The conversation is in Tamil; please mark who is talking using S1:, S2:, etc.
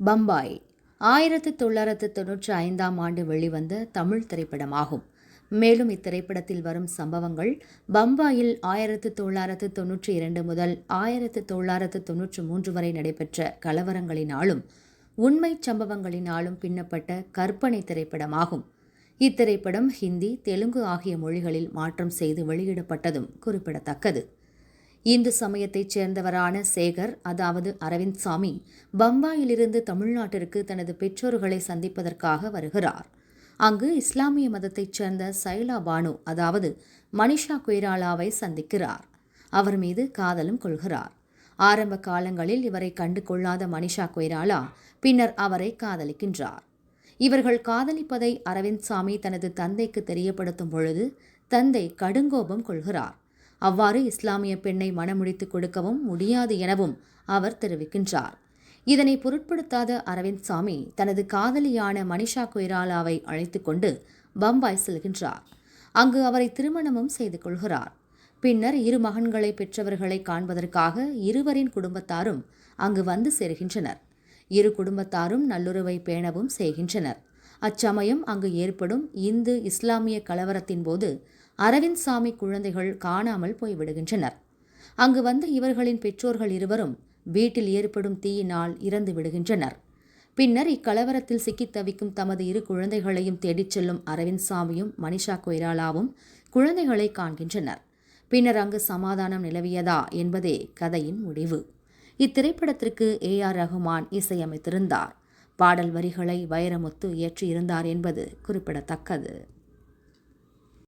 S1: பம்பாய். ஆயிரத்து தொள்ளாயிரத்து தொன்னூற்றி ஐந்தாம் ஆண்டு வெளிவந்த தமிழ் திரைப்படமாகும். மேலும் இத்திரைப்படத்தில் வரும் சம்பவங்கள் பம்பாயில் ஆயிரத்து தொள்ளாயிரத்து தொன்னூற்றி இரண்டு முதல் ஆயிரத்து தொள்ளாயிரத்து தொன்னூற்றி மூன்று வரை நடைபெற்ற கலவரங்களினாலும் உண்மை சம்பவங்களினாலும் பின்னப்பட்ட கற்பனை திரைப்படமாகும். இத்திரைப்படம் ஹிந்தி தெலுங்கு ஆகிய மொழிகளில் மாற்றம் செய்து வெளியிடப்பட்டதும் குறிப்பிடத்தக்கது. இந்து சமயத்தைச் சேர்ந்தவரான சேகர் அதாவது அரவிந்த் சாமி பம்பாயிலிருந்து தமிழ்நாட்டிற்கு தனது பெற்றோர்களை சந்திப்பதற்காக வருகிறார். அங்கு இஸ்லாமிய மதத்தைச் சேர்ந்த சைலா பானு அதாவது மனிஷா கொய்ராலாவை சந்திக்கிறார். அவர் மீது காதலும் கொள்கிறார். ஆரம்ப காலங்களில் இவரை கண்டு கொள்ளாத மனிஷா கொய்ராலா பின்னர் அவரை காதலிக்கின்றார். இவர்கள் காதலிப்பதை அரவிந்த் சாமி தனது தந்தைக்கு தெரியப்படுத்தும் பொழுது தந்தை கடுங்கோபம் கொள்கிறார். அவ்வாறு இஸ்லாமிய பெண்ணை மனமுடித்து கொடுக்கவும் முடியாது எனவும் அவர் தெரிவிக்கின்றார். இதனை பொருட்படுத்தாத அரவிந்த் சாமி தனது காதலியான மனிஷா கொய்ராலாவை அழைத்து கொண்டு பம்பாய் செல்கின்றார். அங்கு அவரை திருமணமும் செய்து கொள்கிறார். பின்னர் இரு மகன்களை பெற்றவர்களை காண்பதற்காக இருவரின் குடும்பத்தாரும் அங்கு வந்து சேர்கின்றனர். இரு குடும்பத்தாரும் நல்லுறவை பேணவும் செய்கின்றனர். அச்சமயம் அங்கு ஏற்படும் இந்து இஸ்லாமிய கலவரத்தின் போது அரவிந்த் சாமி குழந்தைகள் காணாமல் போய்விடுகின்றனர். அங்கு வந்த இவர்களின் பெற்றோர்கள் இருவரும் வீட்டில் ஏற்படும் தீயினால் இறந்து விடுகின்றனர். பின்னர் இக்கலவரத்தில் சிக்கித் தவிக்கும் தமது இரு குழந்தைகளையும் தேடிச் செல்லும் அரவிந்த் சாமியும் மனிஷா கொய்ராலாவும் குழந்தைகளை காண்கின்றனர். பின்னர் அங்கு சமாதானம் நிலவியதா என்பதே கதையின் முடிவு. இத்திரைப்படத்திற்கு ஏ ஆர் ரகுமான் இசையமைத்திருந்தார். பாடல் வரிகளை வைரமுத்து இயற்றியிருந்தார் என்பது குறிப்பிடத்தக்கது.